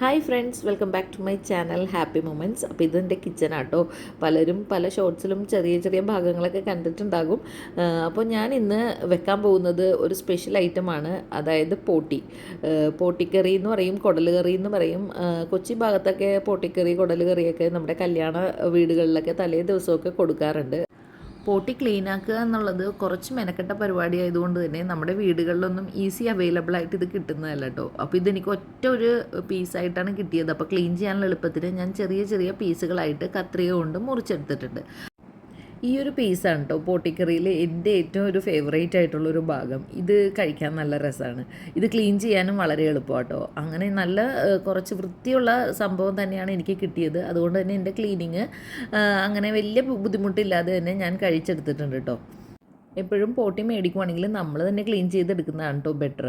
Hi friends welcome back to my channel happy moments അപ്പോൾ ഇതെന്റെ kitchen ആട്ടോ. പലരും പല ഷോർട്സിലും ചെറിയ ചെറിയ ഭാഗങ്ങളൊക്കെ കണ്ടിട്ടുണ്ടാകും. അപ്പോൾ ഞാൻ ഇന്ന് വെക്കാൻ പോകുന്നത് ഒരു സ്പെഷ്യൽ ഐറ്റമാണ് അതായത് പോട്ടി. പോട്ടിക്കറി എന്ന് പറയും കുടൽ കറി എന്ന് പറയും. കൊച്ചി ഭാഗത്തൊക്കെ പോട്ടിക്കറി കുടൽ കറിയൊക്കെ നമ്മുടെ കല്യാണ വീടുകളിലൊക്കെ തലേ ദിവസമൊക്കെ കൊടുക്കാറുണ്ട്. പോട്ടി ക്ലീൻ ആക്കുക എന്നുള്ളത് കുറച്ച് മെനക്കെട്ട പരിപാടി ആയതുകൊണ്ട് തന്നെ നമ്മുടെ വീടുകളിലൊന്നും ഈസി അവൈലബിൾ ആയിട്ട് ഇത് കിട്ടുന്നതല്ല കേട്ടോ അപ്പോൾ ഇതെനിക്ക് ഒറ്റ ഒരു പീസായിട്ടാണ് കിട്ടിയത്. അപ്പോൾ ക്ലീൻ ചെയ്യാനുള്ള എളുപ്പത്തിന് ഞാൻ ചെറിയ ചെറിയ പീസുകളായിട്ട് കത്രിക കൊണ്ട് മുറിച്ചെടുത്തിട്ടുണ്ട്. ഈ ഒരു പീസാണ് കേട്ടോ പോട്ടിക്കറിയിൽ എന്റെ ഏറ്റവും ഒരു ഫേവറേറ്റ് ആയിട്ടുള്ള ഒരു ഭാഗം. ഇത് കഴിക്കാൻ നല്ല രസമാണ് ഇത് ക്ലീൻ ചെയ്യാനും വളരെ എളുപ്പമാണ് കേട്ടോ അങ്ങനെ നല്ല കുറച്ച് വൃത്തിയുള്ള സംഭവം തന്നെയാണ് എനിക്ക് കിട്ടിയത്. അതുകൊണ്ട് തന്നെ എന്റെ ക്ലീനിങ് അങ്ങനെ വലിയ ബുദ്ധിമുട്ടില്ലാതെ തന്നെ ഞാൻ കഴിച്ചെടുത്തിട്ടുണ്ട് കേട്ടോ എപ്പോഴും പോട്ടി മേടിക്കുവാണെങ്കിൽ നമ്മൾ തന്നെ ക്ലീൻ ചെയ്തെടുക്കുന്നതാണ് കേട്ടോ ബെറ്റർ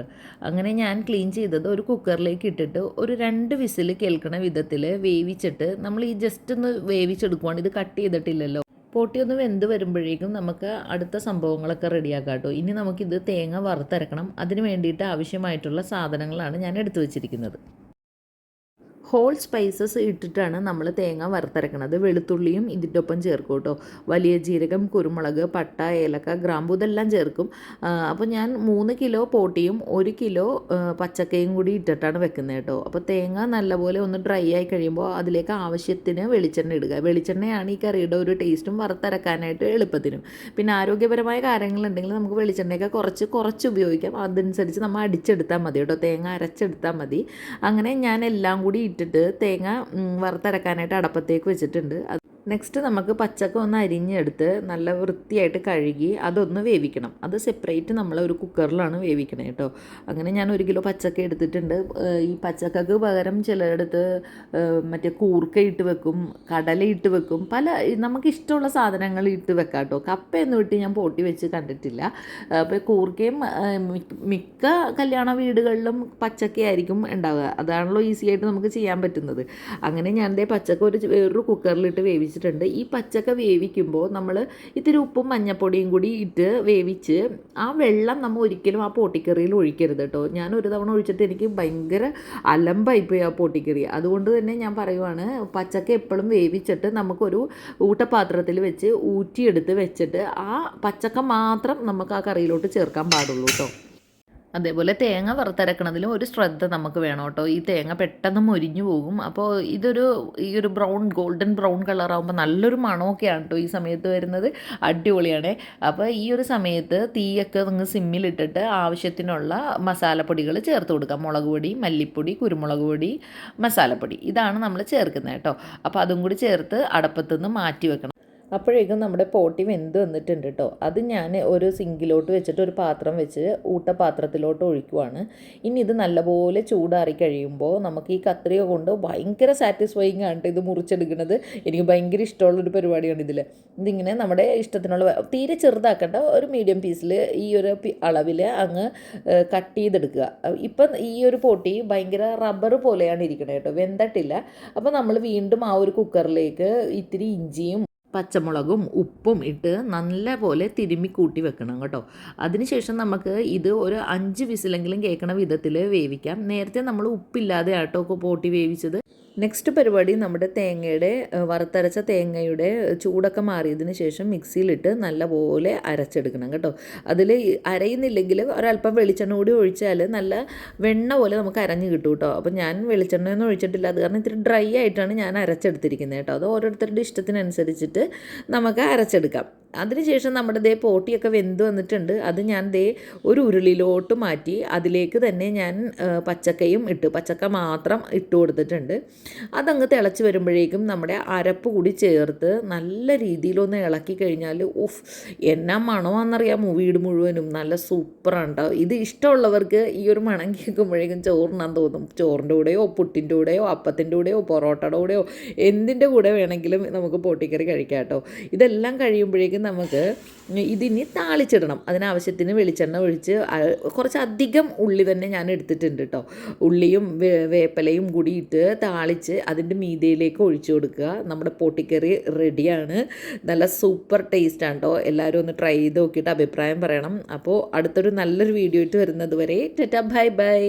അങ്ങനെ ഞാൻ ക്ലീൻ ചെയ്തത് ഒരു കുക്കറിലേക്ക് ഇട്ടിട്ട് ഒരു രണ്ട് വിസിൽ കേൾക്കണ വിധത്തിൽ വേവിച്ചിട്ട് നമ്മൾ ഈ ജസ്റ്റ് ഒന്ന് വേവിച്ചെടുക്കുവാണ്. ഇത് കട്ട് ചെയ്തിട്ടില്ലല്ലോ. പോട്ടി ഒന്ന് വെന്ത് വരുമ്പോഴേക്കും നമുക്ക് അടുത്ത സംഭവങ്ങളൊക്കെ റെഡിയാക്കാം കേട്ടോ ഇനി നമുക്കിത് തേങ്ങ വറുത്തരക്കണം. അതിന് വേണ്ടിയിട്ട് ആവശ്യമായിട്ടുള്ള സാധനങ്ങളാണ് ഞാൻ എടുത്തു വെച്ചിരിക്കുന്നത്. ഹോൾ സ്പൈസസ് ഇട്ടിട്ടാണ് നമ്മൾ തേങ്ങ വറുത്തരക്കണത്. വെളുത്തുള്ളിയും ഇതിന്റെ ഒപ്പം ചേർക്കും കേട്ടോ വലിയ ജീരകം കുരുമുളക് പട്ട ഏലക്ക ഗ്രാമ്പു ഇതെല്ലാം ചേർക്കും. അപ്പോൾ ഞാൻ മൂന്ന് കിലോ പോട്ടിയും ഒരു കിലോ പച്ചക്കയും കൂടി ഇട്ടിട്ടാണ് വെക്കുന്നത് കേട്ടോ അപ്പോൾ തേങ്ങ നല്ലപോലെ ഒന്ന് ഡ്രൈ ആയി കഴിയുമ്പോൾ അതിലേക്ക് ആവശ്യത്തിന് വെളിച്ചെണ്ണ ഇടുക. വെളിച്ചെണ്ണയാണ് ഈ കറിയുടെ ഒരു ടേസ്റ്റും വറുത്തരക്കാനായിട്ട് എളുപ്പത്തിനും. പിന്നെ ആരോഗ്യപരമായ കാര്യങ്ങളുണ്ടെങ്കിൽ നമുക്ക് വെളിച്ചെണ്ണയൊക്കെ കുറച്ച് കുറച്ച് ഉപയോഗിക്കാം. അതനുസരിച്ച് നമ്മൾ അടിച്ചെടുത്താൽ മതി കേട്ടോ തേങ്ങ അരച്ചെടുത്താൽ മതി. അങ്ങനെ ഞാൻ എല്ലാം കൂടി ഇട്ടിട്ട് തേങ്ങ വറുത്തരക്കാനായിട്ട് അടപ്പത്തേക്ക് വെച്ചിട്ടുണ്ട്. നെക്സ്റ്റ് നമുക്ക് പച്ചക്ക ഒന്ന് അരിഞ്ഞെടുത്ത് നല്ല വൃത്തിയായിട്ട് കഴുകി അതൊന്ന് വേവിക്കണം. അത് സെപ്പറേറ്റ് നമ്മൾ ഒരു കുക്കറിലാണ് വേവിക്കണേ കേട്ടോ അങ്ങനെ ഞാൻ ഒരു കിലോ പച്ചക്ക എടുത്തിട്ടുണ്ട്. ഈ പച്ചക്കക്ക് പകരം ചിലയിടത്ത് മറ്റേ കൂർക്ക ഇട്ട് വെക്കും കടല ഇട്ട് വെക്കും. പല നമുക്ക് ഇഷ്ടമുള്ള സാധനങ്ങൾ ഇട്ട് വെക്കാം കേട്ടോ കപ്പ എന്ന് വിട്ട് ഞാൻ പോട്ടി വെച്ച് കണ്ടിട്ടില്ല. അപ്പോൾ കൂർക്കയും മിക്ക- കല്യാണ വീടുകളിലും പച്ചക്കയായിരിക്കും ഉണ്ടാവുക. അതാണല്ലോ ഈസിയായിട്ട് നമുക്ക് ചെയ്യാൻ പറ്റുന്നത്. അങ്ങനെ ഞാൻ ദേ പച്ചക്ക ഒരു വേറൊരു കുക്കറിലിട്ട് വേവിച്ചിട്ടുണ്ട് ഈ പച്ചക്ക വേവിക്കുമ്പോൾ നമ്മൾ ഇത്തിരി ഉപ്പും മഞ്ഞപ്പൊടിയും കൂടി ഇട്ട് വേവിച്ച് ആ വെള്ളം നമ്മൾ ഒരിക്കലും ആ പൊട്ടിക്കറിയിൽ ഒഴിക്കരുത് കേട്ടോ. ഞാൻ ഒരു തവണ ഒഴിച്ചിട്ട് എനിക്ക് ഭയങ്കര അലമ്പായിപ്പോയി ആ പൊട്ടിക്കറി. അതുകൊണ്ട് തന്നെ ഞാൻ പറയുവാണ് പച്ചക്ക എപ്പോഴും വേവിച്ചിട്ട് നമുക്കൊരു ഊട്ടപാത്രത്തിൽ വെച്ച് ഊറ്റിയെടുത്ത് വെച്ചിട്ട് ആ പച്ചക്ക മാത്രം നമുക്ക് ആ കറിയിലോട്ട് ചേർക്കാൻ പാടുള്ളൂ കേട്ടോ. അതേപോലെ തേങ്ങ വറുത്തരക്കണതിലും ഒരു ശ്രദ്ധ നമുക്ക് വേണം കേട്ടോ. ഈ തേങ്ങ പെട്ടെന്ന് മുരിഞ്ഞു പോകും. അപ്പോൾ ഇതൊരു ഈ ഒരു ബ്രൗൺ ഗോൾഡൻ ബ്രൗൺ കളറാകുമ്പോൾ നല്ലൊരു മണമൊക്കെയാണ് കേട്ടോ ഈ സമയത്ത് വരുന്നത്. അടിപൊളിയാണ്. അപ്പോൾ ഈ ഒരു സമയത്ത് തീയൊക്കെ നിങ്ങൾ സിമ്മിലിട്ടിട്ട് ആവശ്യത്തിനുള്ള മസാലപ്പൊടികൾ ചേർത്ത് കൊടുക്കാം. മുളക് പൊടി മല്ലിപ്പൊടി കുരുമുളക് പൊടി മസാലപ്പൊടി. ഇതാണ് നമ്മൾ ചേർക്കുന്നത് കേട്ടോ. അപ്പോൾ അതും കൂടി ചേർത്ത് അടപ്പത്തുനിന്ന് മാറ്റി വെക്കണം. അപ്പോഴേക്കും നമ്മുടെ പോട്ടി വെന്ത് വന്നിട്ടുണ്ട് കേട്ടോ. അത് ഞാൻ ഒരു സിങ്കിലോട്ട് വെച്ചിട്ട് ഒരു പാത്രം വെച്ച് ഊട്ടപാത്രത്തിലോട്ട് ഒഴിക്കുവാണ്. ഇനി ഇത് നല്ലപോലെ ചൂടാറി കഴിയുമ്പോൾ നമുക്ക് ഈ കത്രിക കൊണ്ട് ഭയങ്കര സാറ്റിസ്ഫൈങ് ആണ് ഇത് മുറിച്ചെടുക്കുന്നത്. എനിക്ക് ഭയങ്കര ഇഷ്ടമുള്ളൊരു പരിപാടിയാണ് ഇതിൽ. ഇതിങ്ങനെ നമ്മുടെ ഇഷ്ടത്തിനുള്ള തീരെ ചെറുതാക്കേണ്ട ഒരു മീഡിയം പീസിൽ ഈ ഒരു അളവിൽ അങ്ങ് കട്ട് ചെയ്തെടുക്കുക. ഇപ്പം ഈ ഒരു പൊട്ടി ഭയങ്കര റബ്ബർ പോലെയാണ് ഇരിക്കുന്നത് കേട്ടോ വെന്തട്ടില്ല. അപ്പോൾ നമ്മൾ വീണ്ടും ആ ഒരു കുക്കറിലേക്ക് ഇത്തിരി ഇഞ്ചിയും പച്ചമുളകും ഉപ്പും ഇട്ട് നല്ല പോലെ തിരുമ്മി കൂട്ടി വെക്കണം കേട്ടോ. അതിനുശേഷം നമുക്ക് ഇത് ഒരു അഞ്ച് വിസിലെങ്കിലും കേൾക്കണ വിധത്തിൽ വേവിക്കാം. നേരത്തെ നമ്മൾ ഉപ്പില്ലാതെ ആട്ടോ പോട്ടി വേവിച്ചത്. നെക്സ്റ്റ് പരിപാടി നമ്മുടെ തേങ്ങയുടെ വറുത്തരച്ച തേങ്ങയുടെ ചൂടൊക്കെ മാറിയതിന് ശേഷം മിക്സിയിലിട്ട് നല്ലപോലെ അരച്ചെടുക്കണം കേട്ടോ. അതിൽ അരയുന്നില്ലെങ്കിൽ ഒരല്പം വെളിച്ചെണ്ണ കൂടി ഒഴിച്ചാൽ നല്ല വെണ്ണ പോലെ നമുക്ക് അരഞ്ഞ് കിട്ടും കേട്ടോ. അപ്പോൾ ഞാൻ വെളിച്ചെണ്ണയൊന്നും ഒഴിച്ചിട്ടില്ല. അത് കാരണം ഇത്തിരി ഡ്രൈ ആയിട്ടാണ് ഞാൻ അരച്ചെടുത്തിരിക്കുന്നത് കേട്ടോ. അത് ഓരോരുത്തരുടെ ഇഷ്ടത്തിനനുസരിച്ചിട്ട് നമുക്ക് അരച്ചെടുക്കാം. അതിനുശേഷം നമ്മുടെ ദേ പോട്ടിയൊക്കെ വെന്ത് വന്നിട്ടുണ്ട്. അത് ഞാൻ ദേ ഒരു ഉരുളിയിലോട്ട് മാറ്റി അതിലേക്ക് തന്നെ ഞാൻ പച്ചക്കയും ഇട്ട് പച്ചക്ക മാത്രം ഇട്ട് കൊടുത്തിട്ടുണ്ട്. അതങ്ങ് തിളച്ച് വരുമ്പോഴേക്കും നമ്മുടെ അരപ്പ് കൂടി ചേർത്ത് നല്ല രീതിയിലൊന്ന് ഇളക്കി കഴിഞ്ഞാൽ ഉഫ് എന്നാ മണമാണെന്നറിയാമോ വീട് മുഴുവനും. നല്ല സൂപ്പറാണ് കേട്ടോ ഇത് ഇഷ്ടമുള്ളവർക്ക് ഈ ഒരു മണം കേൾക്കുമ്പോഴേക്കും ചോറിനാൻ തോന്നും. ചോറിന്റെ കൂടെയോ പുട്ടിന്റെ കൂടെയോ അപ്പത്തിന്റെ കൂടെയോ പൊറോട്ടയുടെ കൂടെയോ എന്തിന്റെ കൂടെ വേണമെങ്കിലും നമുക്ക് പൊട്ടിക്കറി കഴിക്കാം കേട്ടോ ഇതെല്ലാം കഴിയുമ്പോഴേക്കും നമുക്ക് ഇതിനി താളിച്ചിടണം. അതിനാവശ്യത്തിന് വെളിച്ചെണ്ണ ഒഴിച്ച് കുറച്ചധികം ഉള്ളി തന്നെ ഞാൻ എടുത്തിട്ടുണ്ട് കേട്ടോ ഉള്ളിയും വേപ്പലയും കൂടിയിട്ട് കൂടി ഇട്ട് താളിച്ച് അതിന്റെ മീതയിലേക്ക് ഒഴിച്ചു കൊടുക്കുക. നമ്മുടെ പൊട്ടിക്കറി റെഡിയാണ്. നല്ല സൂപ്പർ ടേസ്റ്റാണ് കേട്ടോ എല്ലാവരും ഒന്ന് ട്രൈ ചെയ്ത് നോക്കിയിട്ട് അഭിപ്രായം പറയണം. അപ്പോൾ അടുത്തൊരു നല്ലൊരു വീഡിയോ ഇട്ട് വരുന്നത് വരെ ടെറ്റ ബൈ ബൈ